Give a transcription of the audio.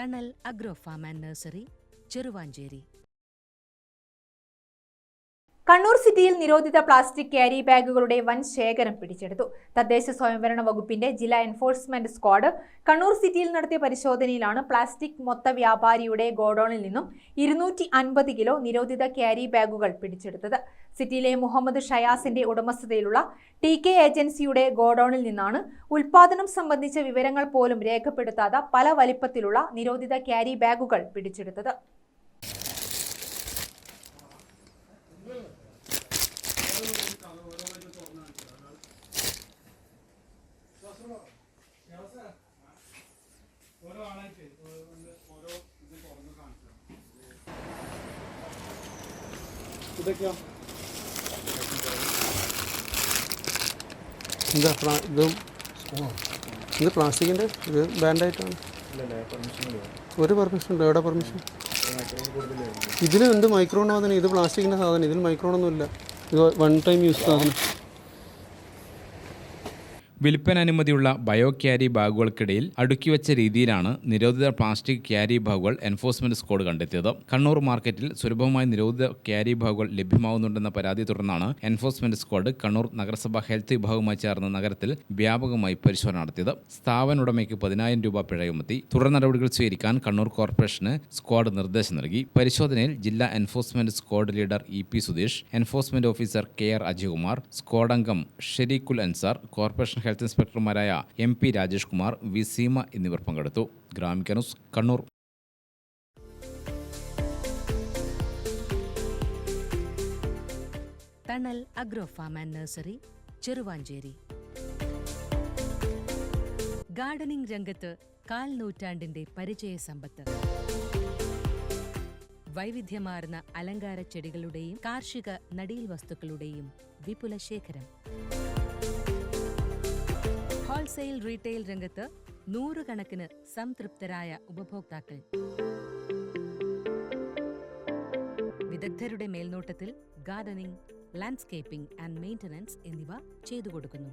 Thanal agro farm and nursery Cheruvanchery Kannur സിറ്റിയിൽ നിരോധിത plastic carry ബാഗുകളുടെ വൻ ശേഖരം പിടിച്ചെടുത്തു. തദ്ദേശ സ്വയംഭരണ വകുപ്പിന്റെ ജില്ലാ എൻഫോഴ്സ്മെന്റ് സ്ക്വാഡ് കണ്ണൂർ സിറ്റിയിൽ നടത്തിയ പരിശോധനയിലാണ് പ്ലാസ്റ്റിക് മൊത്ത വ്യാപാരിയുടെ ഗോഡൌണിൽ നിന്നും ഇരുന്നൂറ്റി അൻപത് കിലോ നിരോധിത ക്യാരി ബാഗുകൾ പിടിച്ചെടുത്തത്. സിറ്റിയിലെ മുഹമ്മദ് ഷയാസിന്റെ ഉടമസ്ഥതയിലുള്ള ടി കെ ഏജൻസിയുടെ ഗോഡൌണിൽ നിന്നാണ് ഉൽപാദനം സംബന്ധിച്ച വിവരങ്ങൾ പോലും രേഖപ്പെടുത്താതെ പല വലിപ്പത്തിലുള്ള നിരോധിത ക്യാരി ബാഗുകൾ പിടിച്ചെടുത്തത്. ഇതൊക്കെയോ? എന്താ പ്ലാ ഇത് ഇത് പ്ലാസ്റ്റിക്കിന്റെ ഇത് ബാൻഡായിട്ടാണ്. ഒരു പെർമിഷൻ ഉണ്ട്. എവിടെ പെർമിഷൻ? ഇതിൽ എന്ത് മൈക്രോൺ സാധനം? ഇത് പ്ലാസ്റ്റിക്കിന്റെ സാധനം. ഇതിൽ മൈക്രോണൊന്നുമില്ല ഇത് വൺ ടൈം യൂസ് സാധനം. വിൽപ്പന അനുമതിയുള്ള ബയോ ക്യാരി ബാഗുകൾക്കിടയിൽ അടുക്കിവെച്ച രീതിയിലാണ് നിരോധിത പ്ലാസ്റ്റിക് ക്യാരി ബാഗുകൾ എൻഫോഴ്സ്മെന്റ് സ്ക്വാഡ് കണ്ടെത്തിയത്. കണ്ണൂർ മാർക്കറ്റിൽ സുലഭമായി നിരോധിത ക്യാരി ബാഗുകൾ ലഭ്യമാകുന്നുണ്ടെന്ന പരാതി തുടർന്നാണ് എൻഫോഴ്സ്മെന്റ് സ്ക്വാഡ് കണ്ണൂർ നഗരസഭാ ഹെൽത്ത് വിഭാഗവുമായി ചേർന്ന് നഗരത്തിൽ വ്യാപകമായി പരിശോധന നടത്തിയത്. സ്ഥാപന ഉടമയ്ക്ക് പതിനായിരം രൂപ പിഴ ചുമത്തി തുടർ നടപടികൾ സ്വീകരിക്കാൻ കണ്ണൂർ കോർപ്പറേഷന് സ്ക്വാഡ് നിർദ്ദേശം നൽകി. പരിശോധനയിൽ ജില്ലാ enforcement squad leader E P Sudheesh enforcement officer K R Ajayakumar squad അംഗം Shereekhul Ansar corporation health ഇൻസ്പെക്ടർമാരായ M P Rajesh Kumar V Seema എന്നിവർ പങ്കെടുത്തു. Gramika news Kannur. Thanal agro farm and nursery Cheruvanchery. Gardening രംഗത്ത് കാൽ നൂറ്റാണ്ടിന്റെ പരിചയ സമ്പത്ത്. വൈവിധ്യമാർന്ന അലങ്കാര ചെടികളുടെയും കാർഷിക നടീൽ വസ്തുക്കളുടെയും വിപുല ശേഖരം ഹോൾസെയിൽ റീറ്റെയിൽ രംഗത്ത് നൂറുകണക്കിന് സംതൃപ്തരായ ഉപഭോക്താക്കൾ. വിദഗ്ധരുടെ മേൽനോട്ടത്തിൽ ഗാർഡനിംഗ് ലാൻഡ്സ്കേപ്പിംഗ് ആൻഡ് മെയിന്റനൻസ് എന്നിവ ചെയ്തു കൊടുക്കുന്നു